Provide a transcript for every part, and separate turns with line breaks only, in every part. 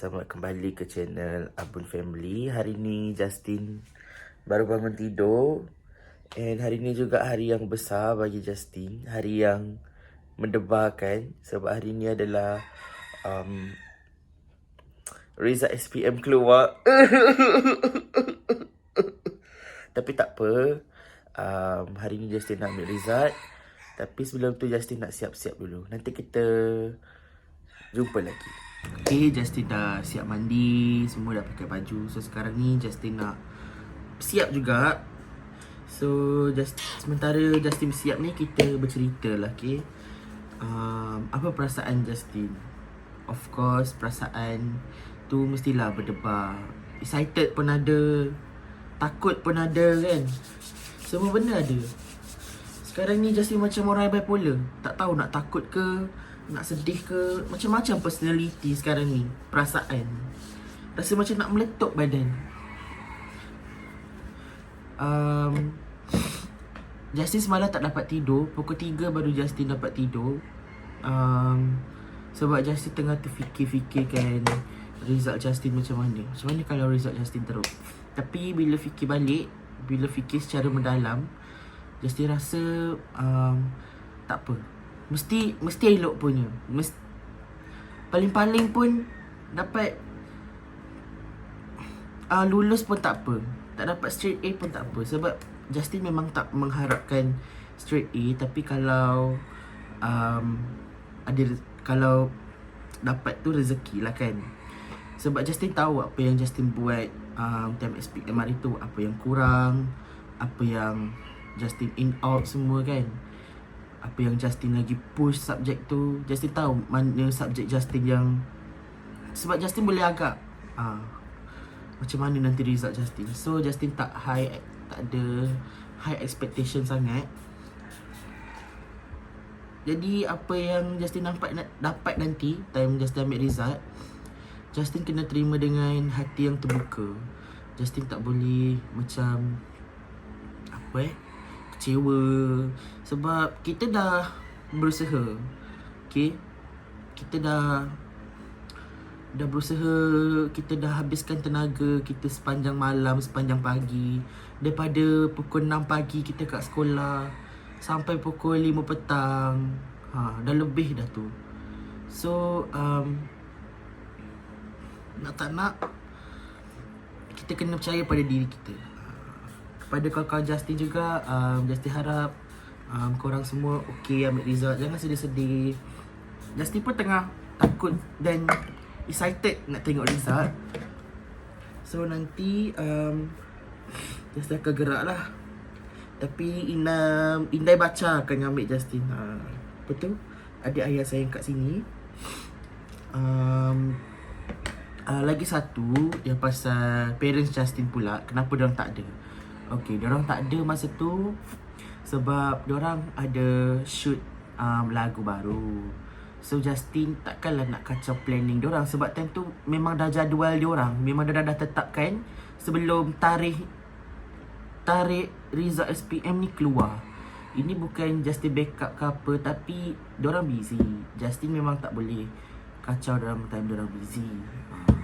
Selamat kembali ke channel Abun Family. Hari ni Justin baru bangun tidur. And hari ni juga hari yang besar bagi Justin. Hari yang mendebarkan Sebab hari ni adalah um, Result SPM keluar. Tapi tak apa. Um, Hari ni Justin nak ambil result. Tapi sebelum tu Justin nak siap-siap dulu. Nanti kita jumpa lagi Okay, Justin dah siap mandi Semua dah pakai baju. So sekarang ni Justin nak siap juga. So just, sementara Justin siap ni Kita bercerita lah okay? Um, Apa perasaan Justin? Of course perasaan tu mestilah berdebar. Excited pun ada Takut pun ada kan? Semua benda ada. Sekarang ni Justin macam orang bipolar. Tak tahu nak takut ke Nak sedih ke? Macam-macam personality sekarang ni Perasaan. Rasa macam nak meletup badan. Um, Justin semalam tak dapat tidur. Pukul 3 baru Justin dapat tidur. Um, Sebab Justin tengah terfikir-fikirkan Result Justin macam mana. Macam mana kalau result Justin teruk? Tapi bila fikir balik Bila fikir secara mendalam Justin rasa um, Tak apa Mesti Mesti elok punya. Mesti Paling-paling pun Dapat uh, Lulus pun tak apa. Tak dapat straight A pun tak apa. Sebab Justin memang tak mengharapkan Straight A. Tapi kalau um, Ada Kalau Dapat tu rezeki lah kan. Sebab Justin tahu Apa yang Justin buat um, Time SPM hari tu Apa yang kurang Apa yang Justin in out semua kan Apa yang Justin lagi push subjek tu Justin tahu Mana subjek Justin yang Sebab Justin boleh agak uh, Macam mana nanti result Justin. So Justin tak high Tak ada High expectation sangat. Jadi apa yang Justin nampak Dapat nanti Time Justin ambil result Justin kena terima dengan Hati yang terbuka. Justin tak boleh Macam Apa eh Kecewa Sebab kita dah Berusaha Okay Kita dah Dah berusaha Kita dah habiskan tenaga Kita sepanjang malam Sepanjang pagi. Daripada pukul 6 pagi Kita kat sekolah Sampai pukul 5 petang. Ha, Dah lebih dah tu. So um, Nak tak nak Kita kena percaya pada diri kita Kepada kawan-kawan Justin juga um, Justin harap um, Korang semua okay ambil result. Jangan sedih-sedih. Justin pun tengah takut Dan excited nak tengok result. So nanti um, Justin akan gerak lah Tapi Ina, Indai baca akan ambil Justin. Ha, Betul? Adik ayah saya kat sini. Um, uh, Lagi satu Yang pasal Parents Justin pula Kenapa diorang tak ada Okay, diorang tak ada masa tu Sebab diorang ada shoot um, lagu baru. So Justin takkanlah nak kacau planning diorang Sebab time tu memang dah jadual diorang. Memang dah dah tetapkan Sebelum tarikh Tarikh result SPM ni keluar. Ini bukan Justin backup ke apa Tapi diorang busy. Justin memang tak boleh Kacau dalam time diorang busy. ha.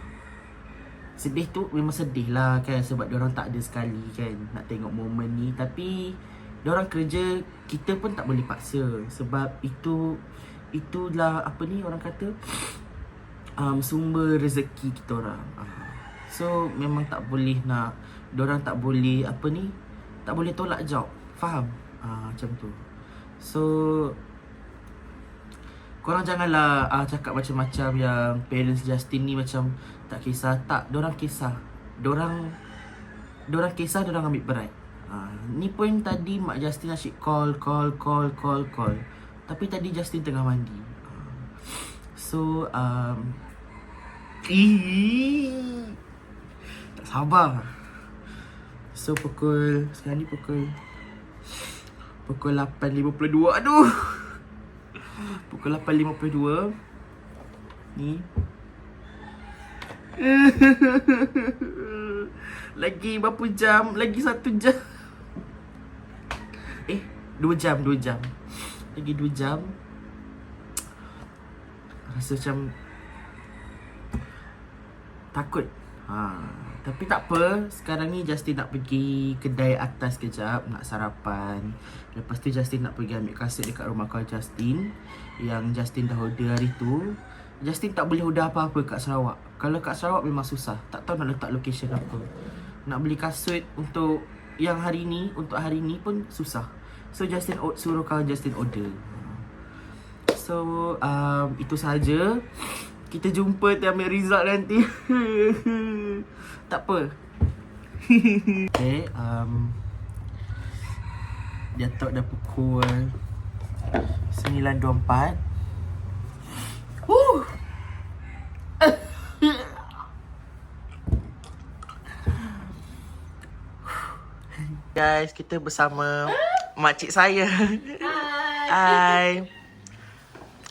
Sedih tu memang sedih lah kan Sebab diorang tak ada sekali kan Nak tengok momen ni Tapi Diorang kerja Kita pun tak boleh paksa Sebab itu itulah apa ni orang kata um, sumber rezeki kita orang. So memang tak boleh nak orang tak boleh apa ni tak boleh tolak job. Faham? Uh, macam tu. So Korang janganlah uh, cakap macam-macam yang parents Justin ni macam tak kisah. Tak, orang kisah. Orang orang kisah, orang ambil berat. Uh, ni pun tadi Mak Justin asyik call, call, call, call, call. Tapi tadi Justin tengah mandi. So, um, ee, tak sabar. So, pukul, sekarang ni pukul, pukul 8.52. Aduh! Pukul 8.52. Ni. Lagi berapa jam? Lagi satu jam. Eh, dua jam, dua jam. Lagi 2 jam Rasa macam Takut. Ha. Tapi tak apa, sekarang ni Justin nak pergi kedai atas kejap nak sarapan. Lepas tu Justin nak pergi ambil kasut dekat rumah kawan Justin yang Justin dah order hari tu. Justin tak boleh order apa-apa kat Sarawak. Kalau kat Sarawak memang susah. Tak tahu nak letak location apa. Nak beli kasut untuk yang hari ni, untuk hari ni pun susah. So Justin suruh kawan Justin order. So um, itu saja. Kita jumpa time ambil result nanti. tak apa. okay, um, Datuk dah pukul 9.24. Huh. Guys, kita bersama makcik saya.
Hai.
Hai.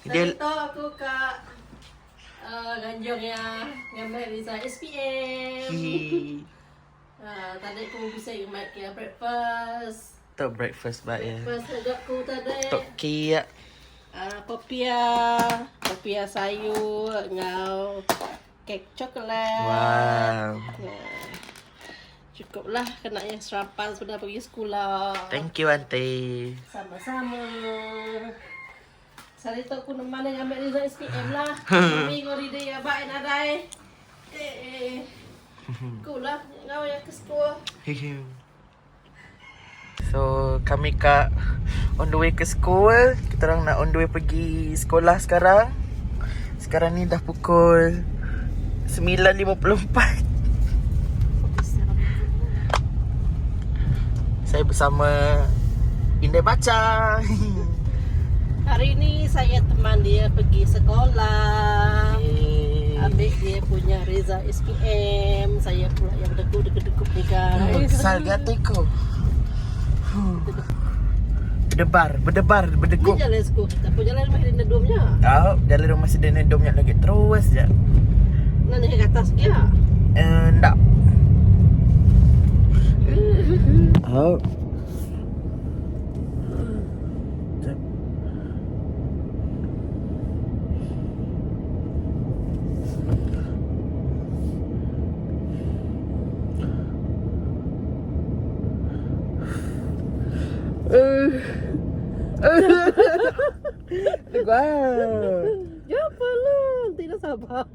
Dia
Dia
tahu aku kat uh, Ganjong ya ngambil visa SPM. Uh, tadi aku bisa ingat breakfast.
Tok breakfast bak ya.
Breakfast ada aku tadi.
Tok kia.
Uh, popia, popia sayur, ngau kek coklat.
Wow.
Uh, cukuplah kena yang sarapan sudah pergi sekolah.
Thank you auntie.
Sama-sama. Sari tu aku nak mana ambil result SPM lah. Minggu hari dia abang nak adai. Eh, eh. Aku lah, kau yang ke sekolah.
So kami kat on the way ke school Kita orang nak on the way pergi sekolah sekarang Sekarang ni dah pukul 9.54 Saya bersama Indai Baca
Hari ni saya teman dia pergi sekolah. Ambil dia punya result SPM. Saya pula yang degup-degup ni guys.
Sal gatiku Berdebar, berdebar,
Ni
berdegup
jalan sekolah. Tak pun jalan rumah dia domnya.
Oh, dalam rumah sedang domnya lagi terus je
Nanti ke atas dia.
Eh, tak. Oh. Wow.
Ya apa lu? Tidak sabar.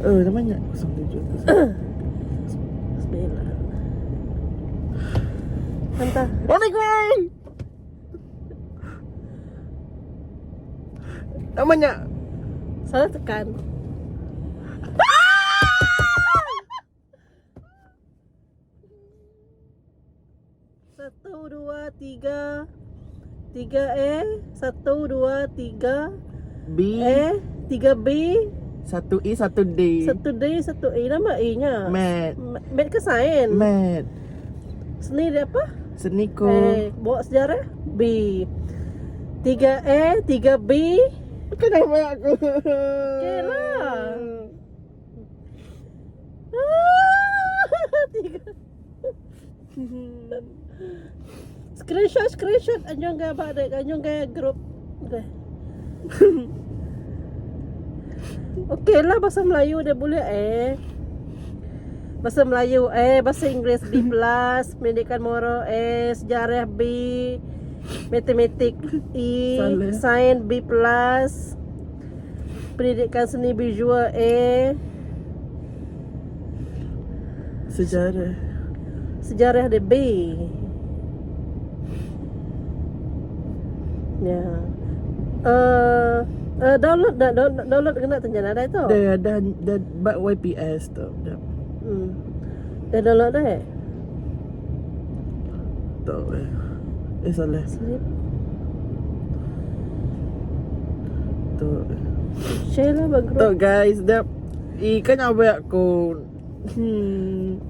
Oh, namanya 07.
Bismillah. Hantar.
Mana kau? Namanya
Salah tekan. Satu dua tiga tiga E satu dua tiga
B
E tiga B
satu E satu D.
satu D satu E nama E nya.
Mat.
Mat ke sain?
Mat.
Seni dia apa?
Seniko.
Eh, bawa sejarah B. Tiga E tiga B.
Kenapa aku?
Okey lah. Ah, tiga. screenshot screenshot. Anjong apa dek anjong ke grup okay. Okey lah bahasa Melayu dia boleh eh. Bahasa Melayu eh. Bahasa Inggeris B plus. Pendidikan moral eh Sejarah B. Matematik E. Sains B plus. Pendidikan seni visual A.
Sejarah.
Sejarah dia B Ya uh, uh, Download dah download, download kena tenjana dah itu
Dah dah dah buat YPS tu. Dah.
hmm. Dah download dah eh
Tak eh. Eh salah.
Slip
Tu.
Share lah bang
Tu guys, dah ikan apa aku. Hmm.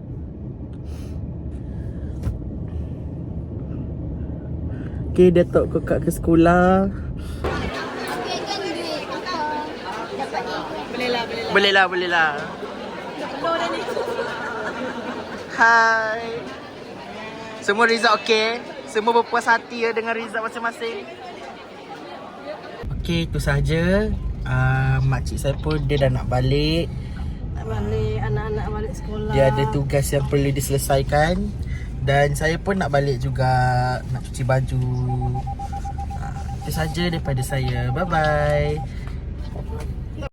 Okay, dia tak kekak ke sekolah.
Boleh lah boleh lah
Boleh lah, boleh lah.
Ni
Hai. Semua result okey? Semua berpuas hati ya dengan result masing-masing. Okey, itu saja. Uh, makcik saya pun dia dah nak balik.
Nak balik anak-anak balik sekolah.
Dia ada tugas yang perlu diselesaikan dan saya pun nak balik juga nak cuci baju. Ah, Itu saja daripada saya. Bye bye.